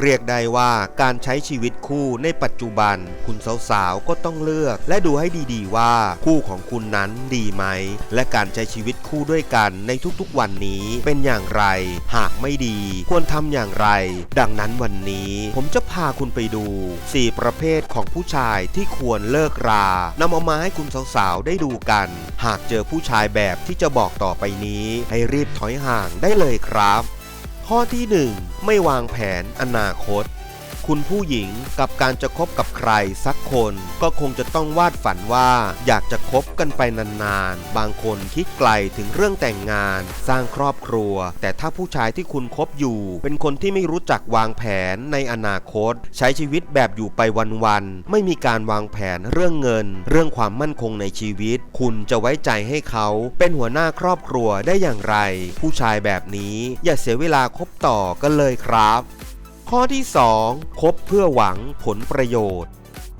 เรียกได้ว่าการใช้ชีวิตคู่ในปัจจุบัน คุณสาวๆก็ต้องเลือก และดูให้ดีๆว่าคู่ของคุณนั้นดีไหม และการใช้ชีวิตคู่ด้วยกันในทุกๆวันนี้เป็นอย่างไร หากไม่ดี ควรทำอย่างไร ดังนั้นวันนี้ผมจะพาคุณไปดู 4 ประเภทของผู้ชายที่ควรเลิกรานำเอามาให้คุณสาวๆได้ดูกัน หากเจอผู้ชายแบบที่จะบอกต่อไปนี้ ให้รีบถอยห่างได้เลยครับ ข้อที่ 1 ไม่วางแผนอนาคต คุณผู้หญิงกับการจะคบกับใครสักคนก็คงจะต้องวาดฝันว่า อยากจะคบกันไปนานๆ บางคนคิดไกลถึงเรื่องแต่งงาน สร้างครอบครัว แต่ถ้าผู้ชายที่คุณคบอยู่ เป็นคนที่ไม่รู้จักวางแผนในอนาคต ใช้ชีวิตแบบอยู่ไปวันๆไม่มีการวางแผนเรื่องเงิน เรื่องความมั่นคงในชีวิต คุณจะไว้ใจให้เขาเป็นหัวหน้าครอบครัวได้อย่างไร ผู้ชายแบบนี้อย่าเสียเวลาคบต่อกันเลยครับ ข้อที่ 2 คบเพื่อหวังผลประโยชน์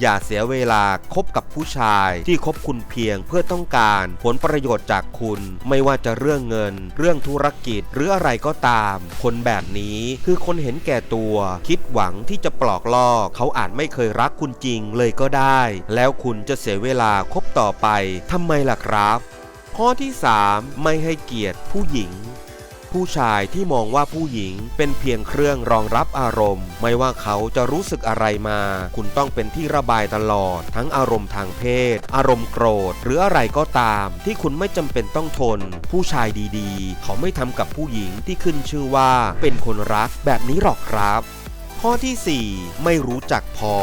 อย่าเสียเวลาคบกับผู้ชายที่คบคุณเพียงเพื่อต้องการผลประโยชน์จากคุณ ไม่ว่าจะเรื่องเงิน เรื่องธุรกิจหรืออะไรก็ตาม คนแบบนี้คือคนเห็นแก่ตัว คิดหวังที่จะปลอกล่อเขาอาจไม่เคยรักคุณจริงเลยก็ได้ แล้วคุณจะเสียเวลาคบต่อไปทำไมล่ะครับ ข้อที่ 3 ไม่ให้เกียรติผู้หญิง ผู้ชายที่มองว่าผู้หญิงเป็นเพียงเครื่องรองรับอารมณ์ ไม่ว่าเขาจะรู้สึกอะไรมา คุณต้องเป็นที่ระบายตลอด ทั้งอารมณ์ทางเพศ อารมณ์โกรธ หรืออะไรก็ตาม ที่คุณไม่จำเป็นต้องทน ผู้ชายดีๆ เขาไม่ทำกับผู้หญิงที่ขึ้นชื่อว่า เป็นคนรักแบบนี้หรอกครับ ข้อทีสี่4 ไม่รู้จักพอ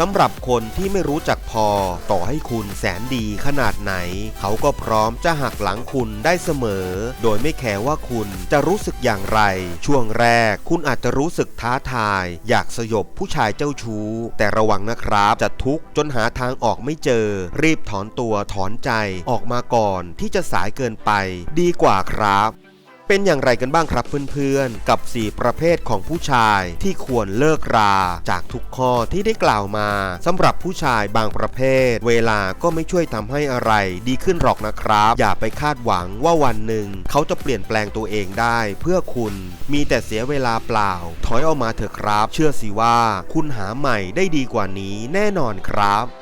สำหรับคนที่ไม่รู้จักพอ ต่อให้คุณแสนดีขนาดไหน เขาก็พร้อมจะหักหลังคุณได้เสมอ โดยไม่แคร์ว่าคุณจะรู้สึกอย่างไร ช่วงแรกคุณอาจจะรู้สึกท้าทาย อยากสยบผู้ชายเจ้าชู้ แต่ระวังนะครับจะทุกข์จนหาทางออกไม่เจอ รีบถอนตัวถอนใจออกมาก่อนที่จะสายเกินไป ดีกว่าครับ เป็นอย่างไรกันบ้างครับเพื่อนๆ กับ 4 ประเภทของผู้ชายที่ควรเลิกราจากทุกข้อที่ได้กล่าวมาสำหรับผู้ชายบางประเภท เวลาก็ไม่ช่วยทำให้อะไรดีขึ้นหรอกนะครับ อย่าไปคาดหวังว่าวันหนึ่ง เขาจะเปลี่ยนแปลงตัวเองได้ เพื่อคุณมีแต่เสียเวลาเปล่า ถอยออกมาเถอะครับ เชื่อสิว่า คุณหาใหม่ได้ดีกว่านี้แน่นอนครับ